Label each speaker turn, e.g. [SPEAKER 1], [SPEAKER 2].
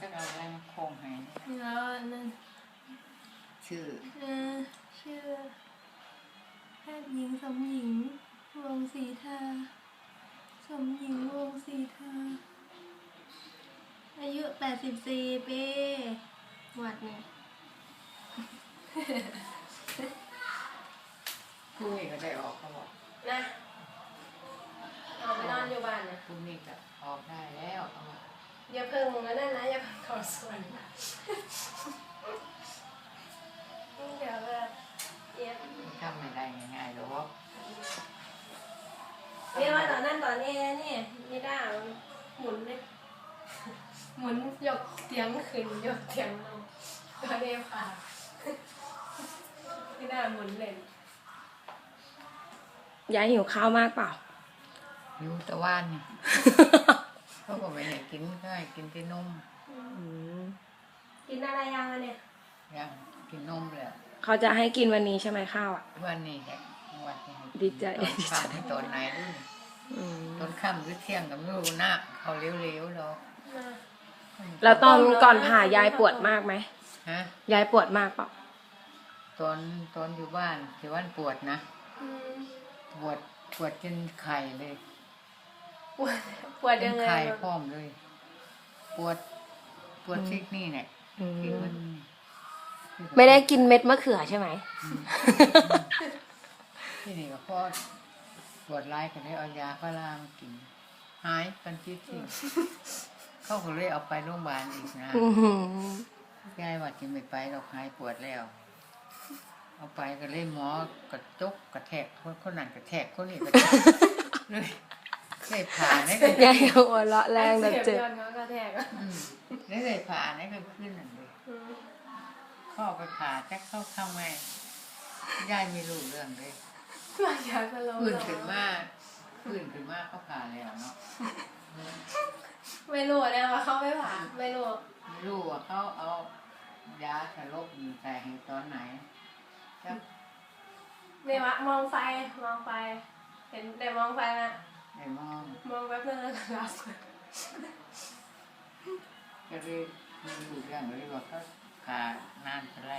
[SPEAKER 1] จะเอาอะไรมาโคงให้
[SPEAKER 2] แล้วนนั่น
[SPEAKER 1] ชื่อ
[SPEAKER 2] เออชื่อแพทย์หญิงสมหญิง วงศรีทา สมหญิงวงศรีทา อายุ 84 ปีหวัดเนี่ย
[SPEAKER 1] พรุ่งนี้ก็ได้ออกเขาบอก
[SPEAKER 2] นะเอาไปนอนอยู่บ้านนะ
[SPEAKER 1] พรุ่งนี้ก็ออกได้แล้วเขาบอก
[SPEAKER 2] อย่าเพิ่งนะนั่นนะ อย่าเพิ่งเขอส่วนนะเดี๋ยวแบบเย็บ
[SPEAKER 1] ทำไม่ได้ง่ายๆหรอก
[SPEAKER 2] เรียกว่าตอนนั้นตอนนี้นี่ไม่ได้มันหมุนเลยหมุนยกเตียงขึ้นยกเตียงลงตอนนี้ผ่าไม่ได้หมุนเลย
[SPEAKER 3] ยายหิวข้าวมากเปล่า
[SPEAKER 1] อยู่แตะวันนี่เขาก็ไม่ให้กินก็ให้กินแต่นม
[SPEAKER 2] กินอะไรยังอะเนี่ย
[SPEAKER 1] ยังกินนมเลย
[SPEAKER 3] เขาจะให้กินวันนี้ใช่ไหมข้าวอะ
[SPEAKER 1] วันนี้แหละวันนี้ให้กิน
[SPEAKER 3] ดีใจ
[SPEAKER 1] ตอนค่ำให้ตอนไหนด้วย
[SPEAKER 3] อืม
[SPEAKER 1] ตอนค่ำหรือเที่ยงก็ไม่รู้นะเขาเร็วๆหรอก
[SPEAKER 2] มา
[SPEAKER 3] แล้วตอนก่อนผ่ายายปวดมากไหม
[SPEAKER 1] ฮะ
[SPEAKER 3] ยายปวดมากเปล่า
[SPEAKER 1] ตอนตอนอยู่บ้านที่วันปวดนะ
[SPEAKER 2] อืม
[SPEAKER 1] ปวดปวดจนไข่เลย
[SPEAKER 2] ปวดปวด
[SPEAKER 1] จ
[SPEAKER 2] ยั
[SPEAKER 1] น
[SPEAKER 2] งไง
[SPEAKER 1] ไข่
[SPEAKER 2] แบบ
[SPEAKER 1] พร้อมเลย ปวด ปวดซิกนี่เนี่ย
[SPEAKER 3] อื
[SPEAKER 1] ที่มัน
[SPEAKER 3] มไม่ได้กินเม็ดมะเขือใช่ไหม
[SPEAKER 1] ที่นี่ก็พอปวดร้ายก็เลยเอายาพารามากิน หายเป็นที่ที่เขาก็เลยเอาไปโรงพยาบาลอีกนะ
[SPEAKER 3] อื้อหือยา
[SPEAKER 1] ยว่าจะไม่ไปเราหายปวดแล้ว เอาไปก็เลยหมอกระจกกระแทกคนคนนั้นกระแทกคนนี้กระแทกเลย เลยผ่าเนี่ยก็
[SPEAKER 3] ยายหัวเราะแรงแต่เจ็บ
[SPEAKER 2] ยอดเขากระแทกอะ
[SPEAKER 1] อืมได้เลยผ่าเนี่ยก็ขึ้นนั่นเลย
[SPEAKER 2] อืม
[SPEAKER 1] ข้อไปผ่าแจ็คเข้าทำไงยายไม่รู้เรื่องเลย
[SPEAKER 2] มายาสโลว์
[SPEAKER 1] พื้นขึ้นมาพื้นขึ้นมาเขาผ่าแล้วเนาะ
[SPEAKER 2] ไม่รู้เนี่ยว่าเขาไม่ผ่าไม่รู้
[SPEAKER 1] ไม่รู้ว่าเขาเอายาสลบอยู่ใส่ให้ตอนไหนจะ
[SPEAKER 2] เนี่ยวะมองไฟมองไฟ เห็นแต่มองไฟนะ
[SPEAKER 1] ไอ้มอง
[SPEAKER 2] มองแป๊บนึงแล้วก็รับ
[SPEAKER 1] ก็เลยไม่รู้เรื่องเลยว่าเขาผ่านานเท่าไหร